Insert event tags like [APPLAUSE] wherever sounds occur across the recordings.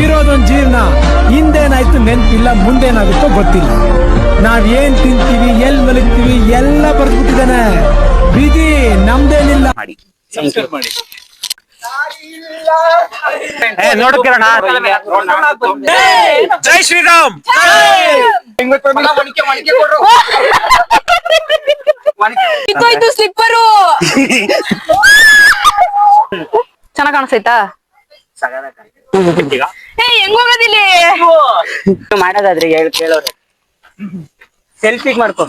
ಇರೋದೊಂದ್ ಜೀವನ ಹಿಂದೇನಾಯ್ತು ನೆನಪಿಲ್ಲ ಮುಂದೇನಾಗುತ್ತೋ ಗೊತ್ತಿಲ್ಲ. ನಾವ್ ಏನ್ ತಿಂತೀವಿ ಎಲ್ ಮಲಗ್ತೀವಿ ಎಲ್ಲ ಬರ್ದ್ಬಿಟ್ಟಿದಾನೆ ವಿಧಿ ನಮ್ದೇನಿಲ್ಲ. ಮಾಡಿ. ಏ ನೋಡು ಕಿರಣ. ಜೈ ಶ್ರೀರಾಮ್. ಇದು ಸ್ಲಿಪ್ಪರು [LAUGHS] ಚೆನ್ನಾಗ್ ಕಾಣಿಸ್ತೈತಾ ಏ ಹೆಂಗ್ ಹೋಗೋದಿಲ್ಲಿ? ಮಾಡೋದಾದ್ರೆ ಹೇಳಿ ಕೇಳೋರು. ಸೆಲ್ಫಿ ಮಾಡ್ಕೊ.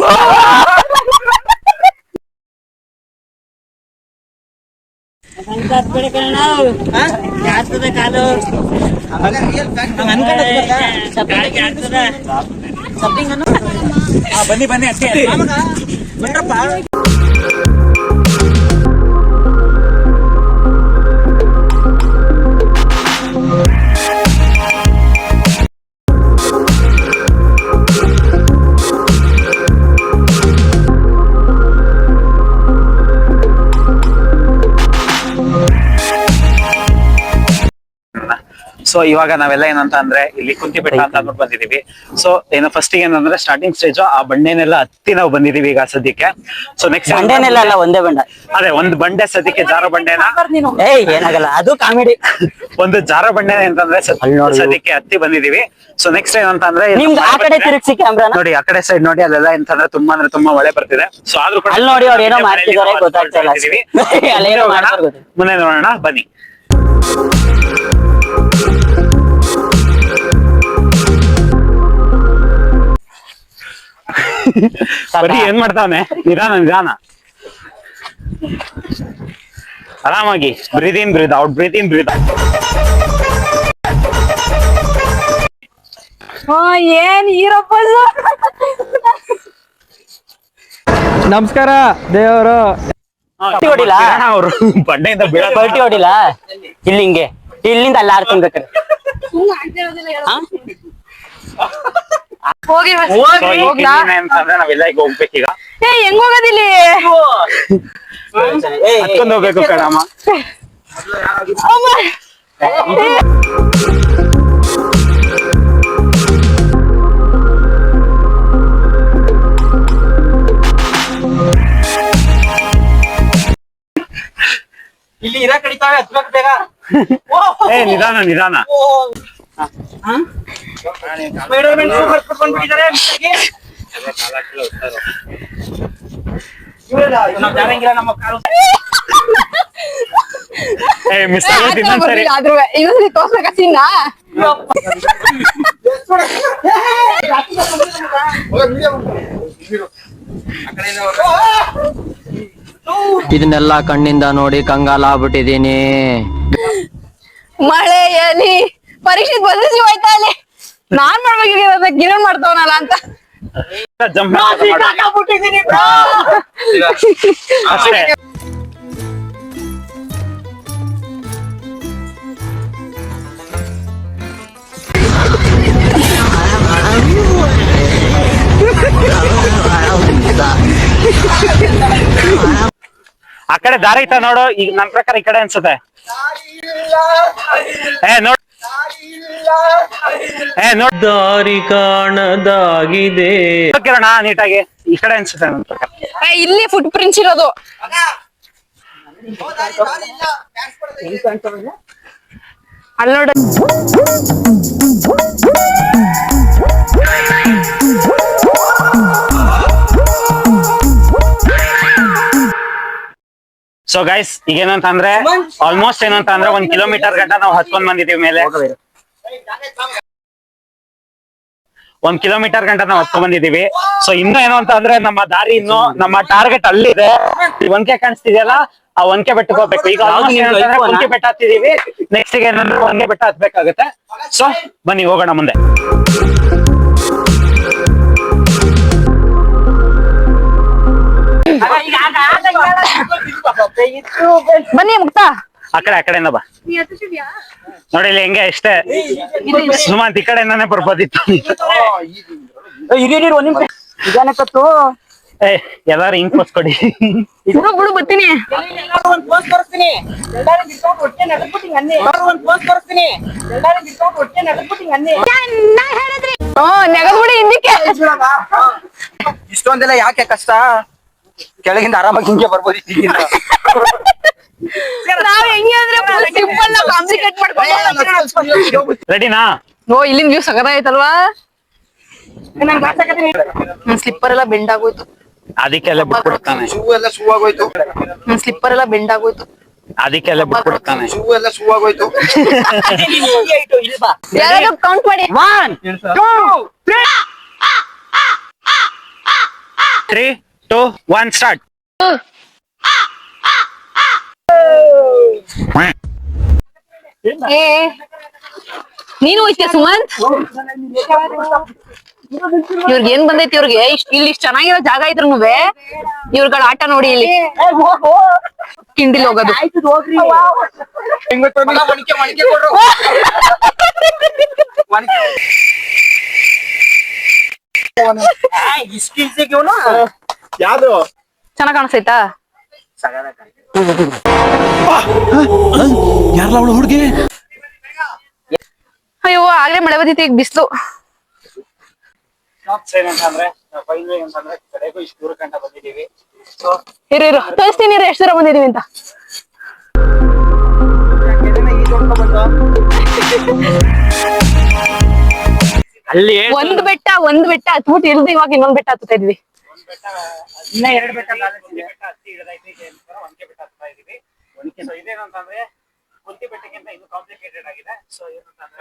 ಬನ್ನಿ ಬನ್ನಿ ಅಷ್ಟೇ. ಸೊ ಇವಾಗ ನಾವೆಲ್ಲ ಏನಂತ ಅಂದ್ರೆ ಇಲ್ಲಿ ಕುಂತಿ ಬೆಟ್ಟ ಅಂತ ಅಂದ್ಬಿಟ್ಟು ಬಂದಿದೀವಿ ಸೊ ಏನು ಫಸ್ಟ್ ಏನಂದ್ರೆ ಸ್ಟಾರ್ಟಿಂಗ್ ಸ್ಟೇಜ್ ಆ ಬಂಡೆನೆಲ್ಲ ಹತ್ತಿ ನಾವು ಬಂದಿದೀವಿ ಈಗ ಸದ್ಯಕ್ಕೆ. ಸೊ ನೆಕ್ಸ್ಟ್ ಬಂಡೆನೆಲ್ಲ ಅಲ್ಲ ಒಂದೇ ಬಂಡೆ. ಅದೇ ಒಂದ್ ಬಂಡೆ ಸದ್ಯಕ್ಕೆ ಜಾರ ಬಂಡೆನ? ಏನಾಗಲ್ಲ ಅದು ಕಾಮಿಡಿ. ಒಂದು ಜಾರ ಬಂಡೆ ಅಂತಂದ್ರೆ. ಸದ್ಯಕ್ಕೆ ಹತ್ತಿ ಬಂದಿದೀವಿ ಸೊ ನೆಕ್ಸ್ಟ್ ಏನಂತ ಅಂದ್ರೆ ಆ ಕಡೆ ತಿರುಗ್ಸಿ ನೋಡಿ ಆ ಕಡೆ ಸೈಡ್ ನೋಡಿ ಅಲ್ಲೆಲ್ಲ ಅಂತಂದ್ರೆ ತುಂಬಾ ಅಂದ್ರೆ ತುಂಬಾ ಮಳೆ ಬರ್ತಿದೆ. ಸೊ ಆದ್ರೂ ಕೂಡ ಅಲ್ಲಿ ನೋಡಿ ಅವ್ರು ಏನೋ [LAUGHS] ಮಾಡ್ತಿದ್ದಾರೆ ಗೊತ್ತಾಗ್ತಾ ಇಲ್ಲ. ಮುಂದೆ ನೋಡೋಣ ಬನ್ನಿ. ಬರೀ ಏನ್ ಮಾಡ್ತಾವನೆ? ನಿಧಾನ ನಿಧಾನ. ಆರಾಮಾಗಿ. Breathe in breathe out breathe in breathe. ಹಾ ಏನ್ ಈರಪ್ಪ ನಮಸ್ಕಾರ ದೇವರು. ಹೊಡಿಲಾ? ಅವರು ಬಂಡೆಯಿಂದ ಬೀಳೋದು ಪಲ್ಟಿ ಹೊಡಿಲ್ಲ ಇಲ್ಲಿ ಹಿಂಗೆ. ಇಲ್ಲಿಂದ ಅಲ್ಲಿ ಆಡ್ತೀನಿ ಬೇಕಾರೆ ಹೋಗಿ ಹೋಗ್ಲಾ? ನಾವೆಲ್ಲ ಈಗ. ಹೋಗ್ಬೇಕೀಗ ಏ ಹೆಂಗ್ ಹೋಗೋದಿಲ್ಲಿ? ಹತ್ಕೊಂಡ್ ಹೋಗ್ಬೇಕು ಕಣಮ್ಮ. ಇಲ್ಲಿ ಇರ ಕಡಿತಾವೆ ಹತ್ಬೇಕು ಬೇಗ. ಏ ನಿಧಾನ ನಿಧಾನ. ಆದ್ರೂ ಇನ್ನೊಂದ್ಸರಿ ಸೀನ್ನ ಇದನ್ನೆಲ್ಲ ಕಣ್ಣಿಂದ ನೋಡಿ ಕಂಗಾಲ ಆಗ್ಬಿಟ್ಟಿದೀನಿ ಮಳೆಯಲ್ಲಿ ಪರೀಕ್ಷೆ ಬದಲಿಸಿ ಹೋಯ್ತಾ ಅಲ್ಲಿ ನಾನ್ ಮಾಡ್ಬೇಕಿರೋದ ಗಿರಣ್ ಮಾಡ್ತಾವನಲ್ಲ ಅಂತ ಜಂಪ್ ಅಷ್ಟೇ ಆ ಕಡೆ ದಾರಿ ಐತ ನೋಡು ಈಗ ನನ್ ಪ್ರಕಾರ ಈ ಕಡೆ ಅನ್ಸುತ್ತೆ ಏ ನೋಡ್ ಏ ನೋಡ್ ದಾರಿ ಕಾಣದಾಗಿದೆ. ಕಿರಣ ನೀಟಾಗಿ ಈ ಕಡೆ ಅನ್ಸುತ್ತೆ ನನ್ ಪ್ರಕಾರ. ಇಲ್ಲಿ ಫುಟ್ ಪ್ರಿಂಟ್ಸ್ ಇರೋದು. ಅಲ್ಲಿ ಸೊ ಗೈಸ್ ಈಗ ಏನಂತ ಅಂದ್ರೆ ಆಲ್ಮೋಸ್ಟ್ ಏನಂತ ಅಂದ್ರೆ ಒಂದ್ ಕಿಲೋಮೀಟರ್ ಗಂಟ ನಾವು ಹತ್ಕೊಂಡ್ ಬಂದಿದೀವಿ ಮೇಲೆ. ಒಂದ್ ಕಿಲೋಮೀಟರ್ ಗಂಟ ನಾವು ಹತ್ಕೊಂಡ್ ಬಂದಿದೀವಿ ಸೊ ಇನ್ನು ಏನು ಅಂತ ಅಂದ್ರೆ ನಮ್ಮ ದಾರಿ ಇನ್ನು ನಮ್ಮ ಟಾರ್ಗೆಟ್ ಅಲ್ಲಿದೆ. ಈ ಒಂಕೆ ಕಾಣಿಸ್ತಿದೆಯಲ್ಲ? ಆ ಒನ್ಕೆ ಬೆಟ್ಟಕ್ಕೆ ಹೋಗ್ಬೇಕು. ಈಗ ಒನ್ಕೆ ಬೆಟ್ಟ ಹತ್ತಿದೀವಿ. ನೆಕ್ಸ್ಟ್ಗೆ ಏನಂದ್ರೆ ಒನ್ಕೆ ಬೆಟ್ಟ ಹತ್ಬೇಕಾಗತ್ತೆ. ಸೊ ಬನ್ನಿ ಹೋಗೋಣ ಮುಂದೆ. ಬನ್ನಿ ಮುಕ್ತ. ಆ ಕಡೆ ಆ ಕಡೆಯಿಂದ ಬಾ. ನೋಡಿ ಇಲ್ಲಿ ಹೆಂಗೆ ಇಷ್ಟೇ. ಸುಮಂತ್ ಈ ಕಡೆಯಿಂದಾನೆ ಬರ್ಬೋದಿತ್ತು. ನಿಮಿಷ ನಿಧಾನಕ್ಕತ್ತು ಏ ಎಲ್ಲಾರು ಹಿಂಗ್ ಕೊಡಿ ಬಿಡು ಬಿಡು ಬರ್ತೀನಿ ಒಂದ್ ಪೋಸ್ಟ್ ತೋರಿಸ್ತೀನಿ ಎಲ್ಲಾರು ಬಿಟ್ಕೊಂಡು ಹೊಟ್ಟೆ ನಡ್ಬಿಟ್ಟು ಅನ್ನೆ ಒಂದ್ ಪೋಸ್ಟ್ ತೋರಿಸ್ತೀನಿ ಎಲ್ಲಾರು ಬಿಟ್ಕೊಂಡು ಹೊಟ್ಟೆ ನಡ್ಬಿಟ್ಟು ಅನ್ನೆ ಹ್ಮ್ ನೆಗದ್ಬಿಡಿ ಹಿಂದಕ್ಕೆ. ಇಷ್ಟೊಂದೆಲ್ಲ ಯಾಕೆ ಕಷ್ಟ? ಕೆಳಗಿಂದ ಆರಾಮಾಗಿ ಹಿಂಗೆ ಬರ್ಬೋದು ಇಲ್ಲಿಂದ. [LAUGHS] ನಾವ್ ಹೆಂಗೆ ಅಂದ್ರೆ ಸಿಂಪಲ್ ಕಾಂಪ್ಲಿಕೇಟ್ ಮಾಡ್ಕೊಂಡು ರೆಡಿನಾ? ಓ ಇಲ್ಲಿಂದ ವ್ಯೂ ಸಗದ ಆಯ್ತಲ್ವಾ? ಸ್ಲಿಪ್ಪರ್ ಎಲ್ಲ ಬೆಂಡ್ ಆಗೋಯ್ತು. ಅದಕ್ಕೆಲ್ಲ ಬಿಟ್ಬಿಡ್ತಾನೆ. ಶೂ ಎಲ್ಲ ಶೂ ಆಗೋಯ್ತು. ಸ್ಲಿಪ್ಪರ್ ಎಲ್ಲ ಬೆಂಡ್ ಆಗೋಯ್ತು. ಅದಕ್ಕೆಲ್ಲ ಬಿಟ್ಬಿಡ್ತಾನೆ. ಶೂ ಎಲ್ಲ ಶೂ ಆಗೋಯ್ತು. [LAUGHS] ಯಾರಾದ್ರೂ ಕೌಂಟ್ ಮಾಡಿ. One three two one start. ಏ ನೀನು ಹೋಯ್ತೀಯ ಸುಮಂತ್? ಇವ್ರಿಗೆ ಏನ್ ಬಂದೈತಿ ಇವ್ರಿಗೆ? ಇಷ್ಟ್ ಇಲ್ಲಿ ಇಷ್ಟ ಚೆನ್ನಾಗಿರೋ ಜಾಗ ಇದ್ರು ಇವ್ರಗಳ ಆಟ ನೋಡಿ ಇಲ್ಲಿ. ಕಿಂಡಿಲ್ ಹೋಗೋದು. ಕೊಡ್ರು ಯಾವ್ದು? ಚೆನ್ನಾಗ್ ಕಾಣಿಸ್ತೈತಾ? ಯಾರಲ್ಲ ಅವಳು ಹುಡುಗಿ ಅಯ್ಯೋ ಆಗ್ಲೇ ಮಳೆ ಬಂದಿತ್ತು ಈಗ ಬಿಸ್ಲು. ಇರು ಇರು. ತೋರಿಸ್ತೀನಿ ಇರು ಎಷ್ಟು ದೂರ ಬಂದಿದೀವಿ ಅಂತ. ಅಲ್ಲಿ ಒಂದ್ ಬೆಟ್ಟ ಒಂದ್ ಬೆಟ್ಟ ಹತ್ಬಿಟ್ಟು ಇಲ್ದು ಇವಾಗ ಇನ್ನೊಂದ್ ಬೆಟ್ಟ ಹತ್ತಾ ಇದ್ವಿ. ಇನ್ನ ಎರಡು ಬೆಟ್ಟ ಇದೆ. ಹತ್ತಿ ಇದೆ ಬೆಟ್ಟ ಹತ್ತಾ ಇದೀವಿ. ಒನಕೆ ಸೊ ಇದೇನಂತಂದ್ರೆ ಕುಂತಿ ಬೆಟ್ಟಕ್ಕಿಂತ ಇನ್ನು ಕಾಂಪ್ಲಿಕೇಟೆಡ್ ಆಗಿದೆ. ಸೊ ಏನಂತಂದ್ರೆ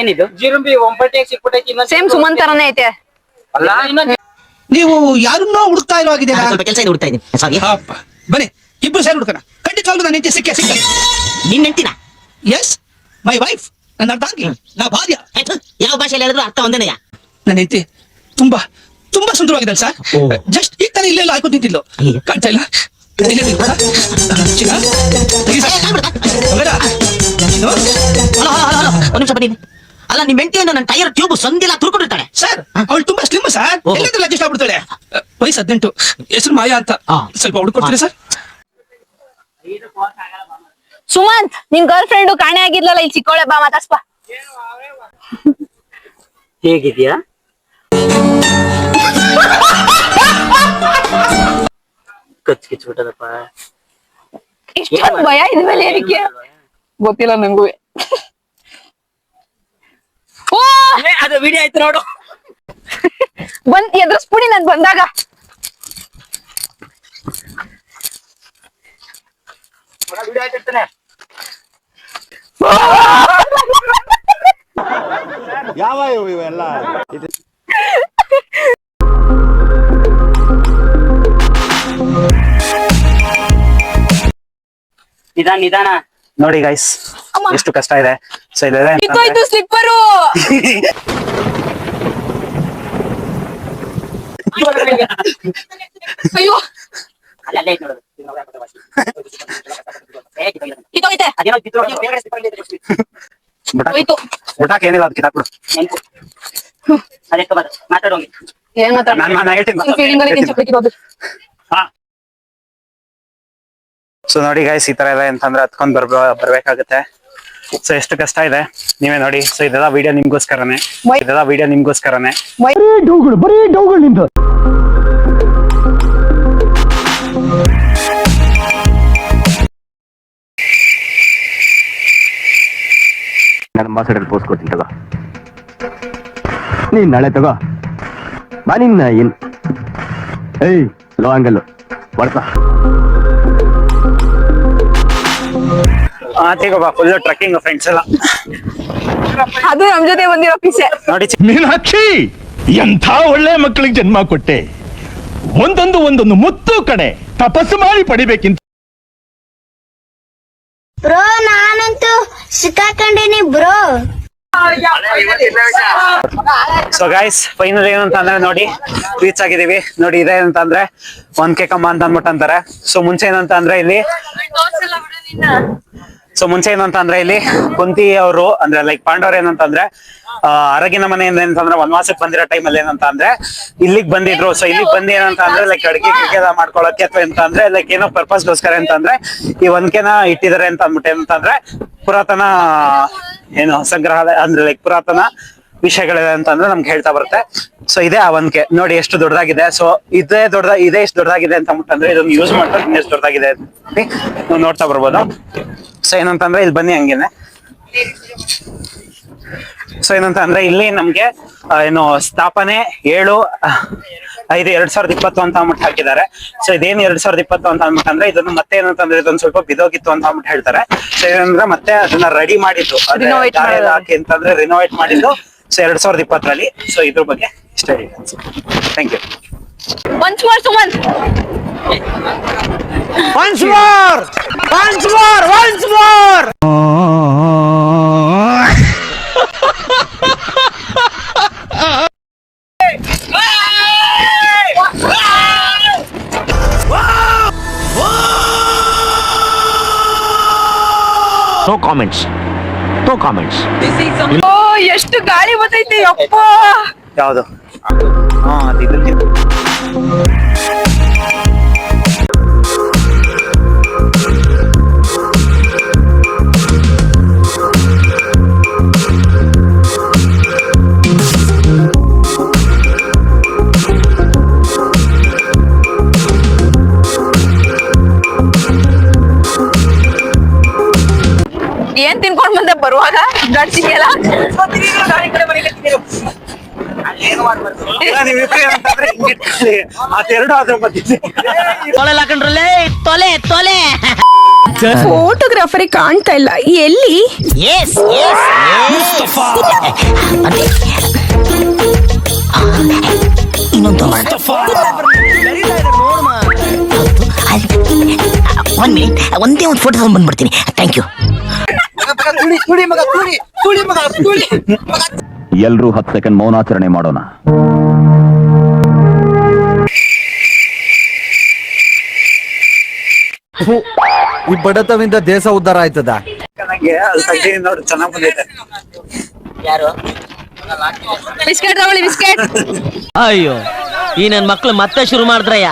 ಏನಿದು? ಜಿರುಂಬಿ ಒಂಬಟ್ಟೆ ಸಿಕ್ಬಿಟ್ಟೈತಿ ಸೇಮ್ ಸುಮಂತರನೇ ಐತೆ. ಅಲ್ಲ ಇನ್ನೊಂದ್ ನೀವು ಯಾರನ್ನೋ ಹುಡುಕ್ತಾ ಇರೋ ಸ್ವಲ್ಪ ಕೆಲಸ ಇದೆ ಹುಡುಕ್ತಾ ಇದ್ದೀನಿ. ಸಾರಿ ಬನ್ನಿ ಇಬ್ರು ಸೇರಿ ಹುಡುಕಣ. ಖಂಡಿತವಾಗ್ಲೂ ನನ್ನ ಹೆಂಡತಿ ಸಿಕ್ಕೇ ಸಿಕ್ಕ. ನಿನ್ನ ಹೆಂಡ್ತಿನ? ಎಸ್ ಮೈ ವೈಫ್ ನನ್ನ ಅರ್ಧಾಂಗಿ ನಾ ಭಾರ್ಯ. ಆಯ್ತು ಯಾವ ಭಾಷೆಯಲ್ಲಿ ಹೇಳಿದ್ರು ಅರ್ಥ ಒಂದೇನೆಯ ನನ್ನ ಹೆಂಡತಿ ತುಂಬಾ ತುಂಬಾ ಸುಂದರವಾಗಿದೆ ಸರ್? ಜಸ್ಟ್ ಈಗ ತಾನೇ ಇಲ್ಲೆಲ್ಲ ಹಾಕೊಂಡು ನಿಂತಿದ್ಲು. ಕಾಣ್ತಾ ಇಲ್ಲ? ತೆಗಿ ಒಂದ್ ನಿಮಿಷ ಬನ್ನಿ. ಅಲ್ಲ ನಿಮ್ ಹೆಂಡತಿಯನ್ನು ನನ್ನ ಟೈರ್ ಟ್ಯೂಬ್ ಸಂದಿಲ್ಲ ತುರ್ಕೊಂಡಿರ್ತಾಳೆ. ಸರ್ ಅವಳು ತುಂಬಾ ಸ್ಲಿಮ್ ಸರ್ ಓಹೋ. ಎಲ್ಲದ್ರಲ್ಲಿ ಅಡ್ಜಸ್ಟ್ ಆಗ್ಬಿಡ್ತಾಳೆ? ವಯಸ್ಸು ಹದಿನೆಂಟು. ಹೆಸರು ಮಾಯಾ ಅಂತ. ಆ. ಸ್ವಲ್ಪ ಹುಡುಕೊಡ್ತೀರಿ ಸರ್ ಸುಮಂತ್ ನಿನ್ ಗರ್ಲ್ ಫ್ರೆಂಡ್ ಕಾಣೆ ಆಗಿದ್ಲಲ್ಲ ಇಲ್ಲಿ ಚಿಕ್ಕೋಳೆ ಬಾ ಮಾತಾಡ್ಸ್ಬಾ ಹೇಗಿದ್ಯಾ? ಕಚ್ ಕಿಚ್ಬಿಟ್ಟದಪ್ಪ ಇಷ್ಟೊಂದ್ ಭಯ ಇದ್ಮೇಲೆ ಏನಕ್ಕೆ ಗೊತ್ತಿಲ್ಲ ನಂಗೂ. ಓ! ಅದು ವಿಡಿಯೋ ಆಯ್ತು ನೋಡು. ಬಂದ್ ಎದುರಿಸ್ಬಿಡಿ ನನ್ ಬಂದಾಗ. ವಿಡಿಯೋ ಆಯ್ತಿರ್ತಾನೆ ನಿಧಾನ ನಿಧಾನ. ನೋಡಿ ಗೈಸ್ ಎಷ್ಟು ಕಷ್ಟ ಇದೆ. ಕಿತ್ತೋಯ್ತು ಸ್ಲಿಪ್ಪರು ಅಯ್ಯೋ. ಹೋಯ್ತು ಊಟಕ್ಕೆ ಏನಿಲ್ಲ ಅದಕ್ಕೆ ಮಾತಾಡೋಂಗೆ ಏನ್ ಮಾತಾಡ ನಾನ್ ನಾನು ಹೇಳ್ತೀನಿ ಫೀಲಿಂಗ್ ಅಲ್ಲಿ ಚಪ್ಪಲಿ ಕಿತ್ತೋದು ಸೊ ನೋಡಿ ಗೈಸ್ ಈ ತರ ಎಲ್ಲ ಅಂತಂದ್ರೆ ಹತ್ಕೊಂಡ್ ಬರ್ಬ ಬರ್ಬೇಕಾಗುತ್ತೆ ಸೊ ಎಷ್ಟು ಕಷ್ಟ ಇದೆ? ನೀವೇ ನೋಡಿ. ಸೊ ಇದೆಲ್ಲ ವಿಡಿಯೋ ನಿಮ್ಗೋಸ್ಕರನೇ. ಇದೆಲ್ಲ ವಿಡಿಯೋ ನಿಮ್ಗೋಸ್ಕರನೇ. ನಾನು ಅಂಬಾಸಡರ್ ಪೋಸ್ಟ್ ಕೊಡ್ತೀನಿ ತಗೋ. ನೀನ್ ನಾಳೆ ತಗೋ. ಬಾ ನಿನ್ನ ಏನ್ ಏಯ್ ಲೋ ಹಂಗಲ್ಲು ಬರ್ತಾ ಆತಿಗೋಬ ಫುಲ್ ಟ್ರಕ್ಕಿಂಗ್ ಫ್ರೆಂಡ್ಸ್ ಎಲ್ಲ. ಅದು ನಮ್ ಜೊತೆ ಬಂದಿರೋ ಪಿಸೆ. ನೋಡಿ ಮೀನಾಕ್ಷಿ ಎಂಥ ಒಳ್ಳೆ ಮಕ್ಕಳಿಗೆ ಜನ್ಮ ಕೊಟ್ಟೆ? ಒಂದೊಂದು ಒಂದೊಂದು ಮುತ್ತು ಕಡೆ ತಪಸ್ಸು ಮಾಡಿ ಪಡಿಬೇಕಿಂತ ಬ್ರೋ ನಾನಂತೂ ಸಿಕ್ಕಾಕೊಂಡಿನಿ ಬ್ರೋ. ಸೊ ಗೈಸ್ ಫೈನಲ್ ಏನಂತ ಅಂದ್ರೆ ನೋಡಿ ರೀಚ್ ಆಗಿದೀವಿ ನೋಡಿ ಇದೆ ಅಂತಂದ್ರೆ ಒಂದ್ ಕೆ ಕಮ್ಮ ಅಂತ ಅಂದ್ಬಿಟ್ಟು ಅಂತಾರೆ. ಸೊ ಮುಂಚೆ ಏನಂತ ಅಂದ್ರೆ ಇಲ್ಲಿ ಸೊ ಮುಂಚೆ ಏನಂತ ಅಂದ್ರೆ ಇಲ್ಲಿ ಕುಂತಿ ಅವರು, ಅಂದ್ರೆ ಲೈಕ್ ಪಾಂಡವ್ರು ಏನಂತಂದ್ರೆ ಅರಗಿನ ಮನೆಯಿಂದ ಏನಂತಂದ್ರೆ ವನವಾಸಕ್ಕೆ ಬಂದಿರೋ ಟೈಮ್ ಅಲ್ಲಿ ಏನಂತ ಅಂದ್ರೆ ಇಲ್ಲಿಗ್ ಬಂದಿದ್ರು. ಸೊ ಇಲ್ಲಿಗೆ ಬಂದು ಏನಂತ ಅಂದ್ರೆ ಲೈಕ್ ಅಡಿಗೆ ಕ್ರಿಕೆಟ್ ಮಾಡ್ಕೊಳಕ್ಕೆ ಅಥವಾ ಎಂತ ಅಂದ್ರೆ ಲೈಕ್ ಏನೋ ಪರ್ಪಸ್ ಗೋಸ್ಕರ ಅಂತಂದ್ರೆ ಈ ಒಂದ್ಕೆನ ಇಟ್ಟಿದ್ದಾರೆ ಅಂತ ಅಂದ್ಬಿಟ್ಟು ಏನಂತಂದ್ರೆ ಪುರಾತನ, ಏನು ಸಂಗ್ರಹಾಲಯ, ಅಂದ್ರೆ ಲೈಕ್ ಪುರಾತನ ವಿಷಯಗಳಿದೆ ಅಂತಂದ್ರೆ ನಮ್ಗೆ ಹೇಳ್ತಾ ಬರುತ್ತೆ. ಸೊ ಇದೇ ಆ ಒಂದ್ಕೆ ನೋಡಿ ಎಷ್ಟು ದೊಡ್ಡದಾಗಿದೆ. ಸೊ ಇದೇ ದೊಡ್ಡ ಇದೇ ಎಷ್ಟು ದೊಡ್ಡದಾಗಿದೆ ಅಂತ ಅಂದ್ಬಿಟ್ಟು ಇದನ್ನ ಯೂಸ್ ಮಾಡ್ಕೊಂಡು ಇನ್ನೆಷ್ಟು ದೊಡ್ಡದಾಗಿದೆ ನೀವು ನೋಡ್ತಾ ಬರ್ಬೋದು. ಸೊ ಏನಂತಂದ್ರೆ ಇಲ್ಲಿ ಬನ್ನಿ ಹಂಗೇನೆ. ಸೊ ಏನಂತ ಅಂದ್ರೆ ಇಲ್ಲಿ ನಮ್ಗೆ ಏನು ಸ್ಥಾಪನೆ ಏಳು ಐದು ಎರಡ್ ಸಾವಿರದ ಇಪ್ಪತ್ತು ಅಂತ ಅಂದ್ಬಿಟ್ಟು ಹಾಕಿದ್ದಾರೆ. ಸೊ ಇದೇನ್ ಎರಡ್ ಸಾವಿರದ ಇಪ್ಪತ್ತು ಅಂತ ಅಂದ್ಬಿಟ್ಟು ಅಂದ್ರೆ ಇದನ್ನ ಮತ್ತೆ ಏನಂತಂದ್ರೆ ಇದೊಂದು ಸ್ವಲ್ಪ ಬಿದೋಗಿತ್ತು ಅಂತ ಅಂದ್ಬಿಟ್ಟು ಹೇಳ್ತಾರೆ. ಸೊ ಏನಂದ್ರೆ ಮತ್ತೆ ಅದನ್ನ ರೆಡಿ ಮಾಡಿದ್ದು. ಹಾಕಿ ಅಂತಂದ್ರೆ ರಿನೋವೇಟ್ ಮಾಡಿದ್ದು. ಸೊ ಎರಡ್ ಸಾವಿರದ ಇಪ್ಪತ್ತರಲ್ಲಿ ಸೊ ಇದ್ರ ಬಗ್ಗೆ ಇಷ್ಟ thank you once more Suman once more once more once more no comments No comments ಓ ಎಷ್ಟು ಗಾಳಿ ಬರ್ತೈತೆ ಯಪ್ಪ. ಯಾವುದು? ಹಾ ಅದು ತಿನ್ಕೊಂಡ್ ಬಂದೆ ಬರುವಾಗ ಮಧ್ಯೆ ತೊಲೆ ತೊಲೆ ತೊಲೆ ಫೋಟೋಗ್ರಾಫರಿ ಕಾಣ್ತಾ ಇಲ್ಲ ಎಲ್ಲಿ ಒಂದ್ ಮಿನಿಟ್ ಒಂದೇ ಒಂದು ಫೋಟೋ ತಗೊಂಡ್ ಬಂದ್ಬಿಡ್ತೀನಿ ಥ್ಯಾಂಕ್ ಯು ತುಳಿ ತುಳಿ ಮಗ ತುಳಿ ತುಳಿ ಮಗ ತುಳಿ ಎಲ್ರೂ ಹತ್ತು ಸೆಕೆಂಡ್ ಮೌನಾಚರಣೆ ಮಾಡೋಣ. ಈ ಬಡತವಿಂದ ದೇಶ ಉದ್ಧಾರ ಆಯ್ತದ? ನನಗೆ ಅಲ್ಲಿ ತೆಗ್ದೀನಿ ನೋಡಿ ಚೆನ್ನಾಗ್ ಬಂದೈತೆ ಬಿಸ್ಕೆಟ್ ತಗೊಳ್ಳಿ ಬಿಸ್ಕೆಟ್. ಅಯ್ಯೋ ಈ ನನ್ ಮಕ್ಳು ಮತ್ತೆ ಶುರು ಮಾಡಿದ್ರಯ್ಯ.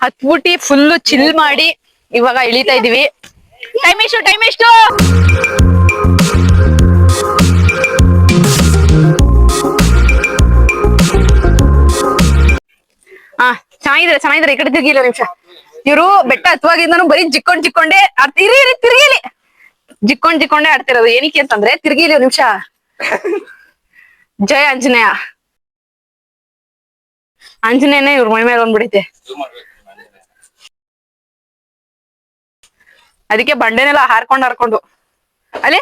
ಹತ್ಬಿಟ್ಟಿ ಫುಲ್ಲು ಚಿಲ್ ಮಾಡಿ ಇವಾಗ ಇಳಿತಾ ಇದೀವಿ. ಟೈಮ್ ಎಷ್ಟು ಟೈಮ್ ಎಷ್ಟು? ಹಾ ಚೆನ್ನಾಗಿದ್ರೆ ಚೆನ್ನಾಗಿದ್ರೆ ಈ ಕಡೆ ತಿರ್ಗಿಲ್ಲ ನಿಮಿಷ. ಇವರು ಬೆಟ್ಟ ಹತ್ತುವಾಗಿಂದನು ಬರೀ ಜಿಕ್ಕೊಂಡ್ ಜಿಕ್ಕೊಂಡೆ ಆಡ್ತಿರಿ ಇರಿ ತಿರ್ಗಿಲಿ ಜಿಕ್ಕೊಂಡ್ ಜಿಕ್ಕೊಂಡೆ ಆಡ್ತಿರೋದು. ಏನಕ್ಕೆ ಅಂತಂದ್ರೆ ತಿರ್ಗಿಲಿ ನಿಮಿಷ. ಜಯ ಆಂಜನೇಯ. ಆಂಜನೇಯನೇ ಇವ್ರ ಮೈ ಮೇಲೆ ಬಂದ್ಬಿಡೈತೆ. ಅದಕ್ಕೆ ಬಂಡೆನೆಲ್ಲ ಹಾರ್ಕೊಂಡು ಹಾರ್ಕೊಂಡು. ಅಲ್ಲಿ?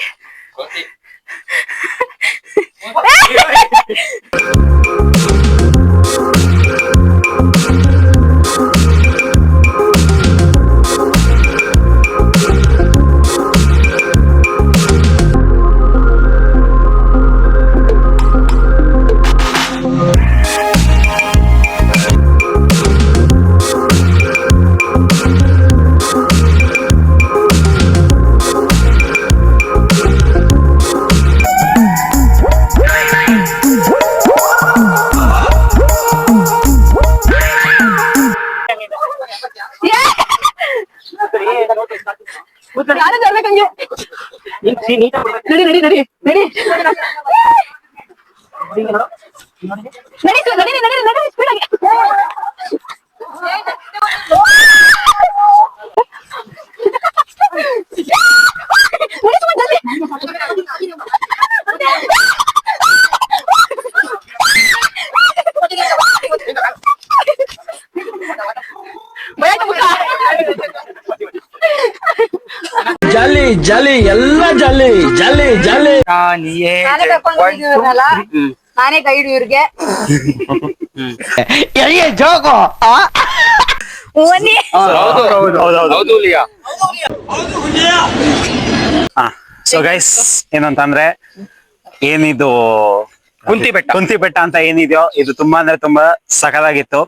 ನಡಿ ನಡಿ ನಡಿ ನಡಿ ನಡಿ ಸರ್, ನಡಿ ನಡಿ ನಡಿ ಸ್ಪೀಡ್ ಆಗಿ ಜಾಲಿ ಎಲ್ಲ ಜಲಿ ಜಾಲಿ ಜಾಲಿ. ನಾನೇ ಕರ್ಕೊಂಡು ಹೋಗಿದ್ದೀನಲ್ಲ ನಾನೇ ಗೈಡ್ ಇವ್ರಿಗೆ. ಸೊ ಗೈಸ್ ಏನಂತಂದ್ರೆ ಏನಿದು ಕುಂತಿ ಬೆಟ್ಟ. ಕುಂತಿ ಬೆಟ್ಟ ಅಂತ ಏನಿದೆಯೋ ಇದು ತುಂಬಾ ಅಂದ್ರೆ ತುಂಬಾ ಸಖತ್ತಾಗಿತ್ತು.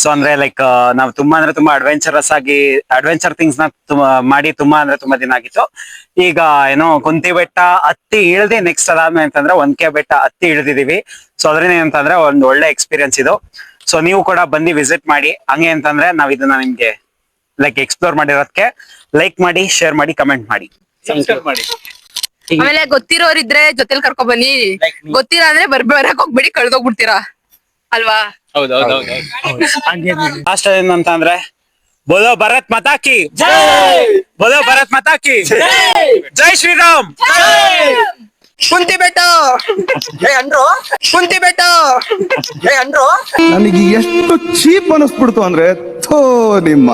ಸೊ ಅಂದ್ರೆ ಲೈಕ್ ನಾವು ತುಂಬಾ ಅಂದ್ರೆ ತುಂಬಾ ಅಡ್ವೆಂಚರಸ್ ಆಗಿ ಅಡ್ವೆಂಚರ್ ಥಿಂಗ್ಸ್ನ ತುಂಬಾ ಮಾಡಿ ತುಂಬಾ ಅಂದ್ರೆ ತುಂಬಾ ದಿನ ಆಗಿತ್ತು. ಈಗ ಏನೋ ಕುಂತಿ ಬೆಟ್ಟ ಹತ್ತಿ ಇಳ್ದಿ ನೆಕ್ಸ್ಟ್ ಅದಾದ್ಮೇಲೆ ಅಂತಂದ್ರೆ ಒಂದ್ಕೆ ಬೆಟ್ಟ ಹತ್ತಿ ಇಳ್ದಿದೀವಿ ಸೊ ಅದ್ರಿಂದ ಏನಂತಂದ್ರೆ ಒಂದ್ ಒಳ್ಳೆ ಎಕ್ಸ್ಪೀರಿಯನ್ಸ್ ಇದು. ಸೊ ನೀವು ಕೂಡ ಬಂದು ವಿಸಿಟ್ ಮಾಡಿ. ಹಂಗೆ ಅಂತಂದ್ರೆ ನಾವ್ ಇದನ್ನ ನಿಮ್ಗೆ ಲೈಕ್ ಎಕ್ಸ್ಪ್ಲೋರ್ ಮಾಡಿರೋದಕ್ಕೆ ಲೈಕ್ ಮಾಡಿ ಶೇರ್ ಮಾಡಿ ಕಮೆಂಟ್ ಮಾಡಿ. ಆಮೇಲೆ ಗೊತ್ತಿರೋರಿದ್ರೆ ಜೊತೆಲಿ ಕರ್ಕೊ ಬನ್ನಿ ಗೊತ್ತಿಲ್ಲ ಅಂದ್ರೆ ಬರ್ಬರಕ್ ಹೋಗ್ಬಿಡಿ ಕಳ್ದೋಗ್ಬಿಡ್ತೀರಾ? ಅಲ್ವಾ? ಲಾಸ್ಟ್ ಏನಂತ ಅಂದ್ರೆ ಬೋಲೋ ಭರತ್ ಮತಾಕಿ. ಬೋಲೋ ಭರತ್ ಮತಾಕಿ. ಜೈ! ಶ್ರೀರಾಮ್. ಕುಂತಿ ಬೆಟ್ಟ. ಏ ಅಂಡ್ರು ಕುಂತಿ ಬೆಟ್ಟ. ಏ ಅಂಡ್ರು ನನಗೆ ಎಷ್ಟು ಚೀಪ್ ಅನಿಸ್ಬಿಡ್ತು ಅಂದ್ರೆ ಥೋ ನಿಮ್ಮ.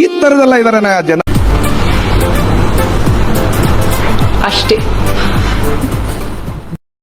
ಈ ತರದೆಲ್ಲ ಇದಾರೆ ಜನ ಅಷ್ಟೇ